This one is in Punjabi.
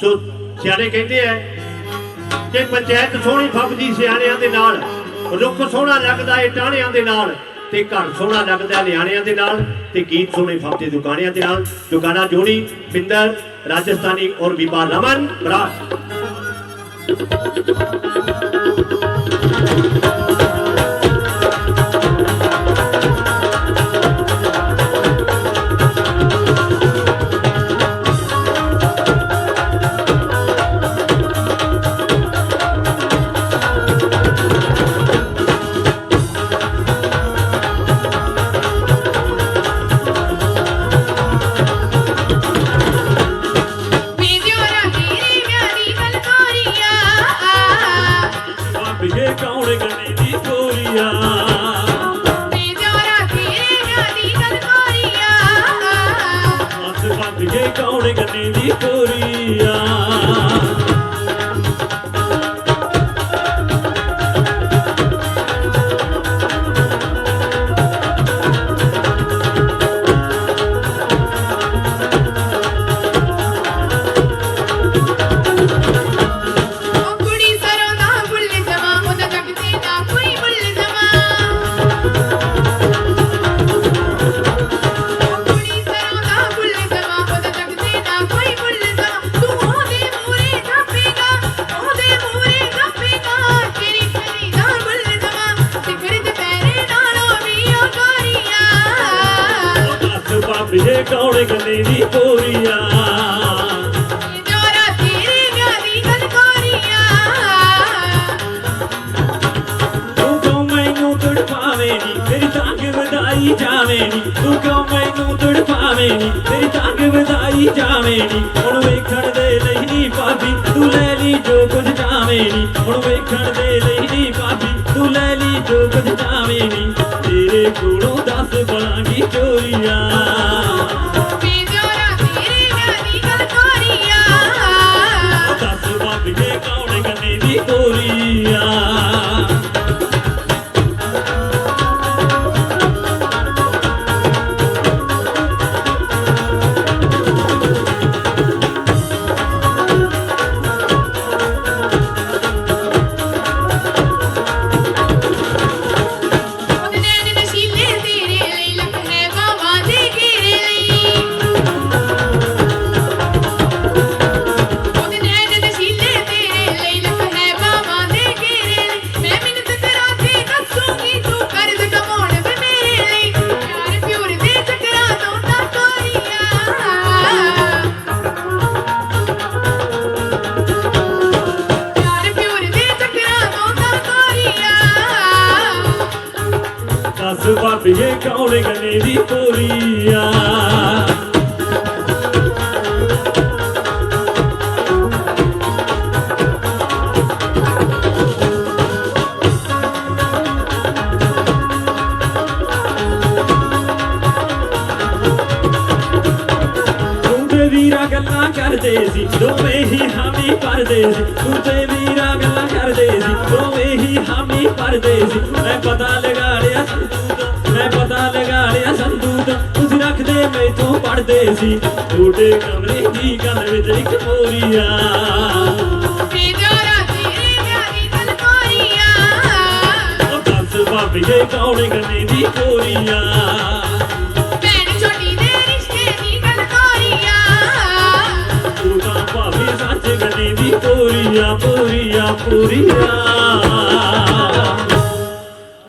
ਸੋ ਸਿਆਣੇ ਕਹਿੰਦੇ ਆ ਕਿ ਪੰਚਾਇਤ ਸੋਹਣੀ ਫੱਬਦੀ ਸਿਆਣਿਆਂ ਦੇ ਨਾਲ, ਰੁੱਖ ਸੋਹਣਾ ਲੱਗਦਾ ਏ ਟਾਹਣਿਆਂ ਦੇ ਨਾਲ, ਤੇ ਘਰ ਸੋਹਣਾ ਲੱਗਦਾ ਨਿਆਣਿਆਂ ਦੇ ਨਾਲ, ਤੇ ਗੀਤ ਸੋਹਣੇ ਫੱਬਦੇ ਦੁਕਾਨਿਆਂ ਦੇ ਨਾਲ। ਜੋ ਜੋਣੀ ਜੋੜੀ ਰਾਜਸਥਾਨੀ ਔਰ ਬੀਬਾ ਰਮਨ ਬਰਾੜ ਭਾਬੀਏ ਕੌਣ ਗਣੇ ਦੀ ਮਿਆਰੀ ਬਲਕੋਰੀਆ ਤੂੰ ਕਿਉਂ ਮੈਨੂੰ ਤੜਪਾਵੇਂ ਨੀ ਤੇਰੀ ਤੰਗ ਵਧਾਈ ਜਾਵੇਂ ਨੀ ਤੂੰ ਕਿਉਂ ਮੈਨੂੰ ਤੜਪਾਵੇਂ ਨੀ ਤੇਰੀ ਤੰਗ ਵਧਾਈ ਜਾਵੇਂ ਨੀ ਹੁਣ ਵੇਖਣ ਦੇ ਲਈ ਨੀ ਭਾਬੀ ਤੂੰ ਲੈ ਲਈ ਜੋ ਕੁਝ ਨੀ ਹੁਣ ਵੇਖਣ ਦੇ ਲਈ ਨੀ ਭਾਬੀ ਤੂੰ ਲੈ ਲਈ ਜੋ ਕੁਝ ਨੀ ਤੇਰੇ ਕੋਲੋਂ ਦੱਸ ਦੀ ਦੱਸ ਭਾਬੀਏ ਕੌਣ ਗੰਨੇ ਦੀ ਕੋਰੀਆ ਤੂੰ ਤੇ ਵੀਰਾ ਗੱਲਾਂ ਕਰਦੇ ਸੀ ਦੋਵੇਂ ਹੀ ਹਾਮੀ ਭਰਦੇ ਸੀ ਤੂੰ ਤੇ ਵੀਰਾ ਗੱਲਾਂ ਕਰਦੇ ਸੀ ਦੋਵੇਂ ਹੀ ਹਾਮੀ ਭਰਦੇ ਸੀ ਮੈਂ ਪਤਾ ਲਗਾ ਲਿਆ ਰੱਖਦੇ ਮੈਥੋਂ ਪੜਦੇ ਸੀ। ਛੋਟੇ ਕਮਰੇ ਦੀ ਗੱਲ ਵਿੱਚ ਇੱਕ ਮੋਰੀਆ। ਭਾਬੀਏ ਕੌਣ ਗੰਨੇ ਦੀ ਕੋਰੀਆ ਭੈਣ ਛੋਟੀ ਦੇ ਰਿਸ਼ਤੇ ਦੀ ਬਲਕੋਰੀਆ ਤੂੰ ਤਾਂ ਭਾਬੀ ਸੱਚ ਗੰਨੇ ਦੀ ਕੋਰੀਆ ਪੂਰੀਆ ਪੂਰੀਆ।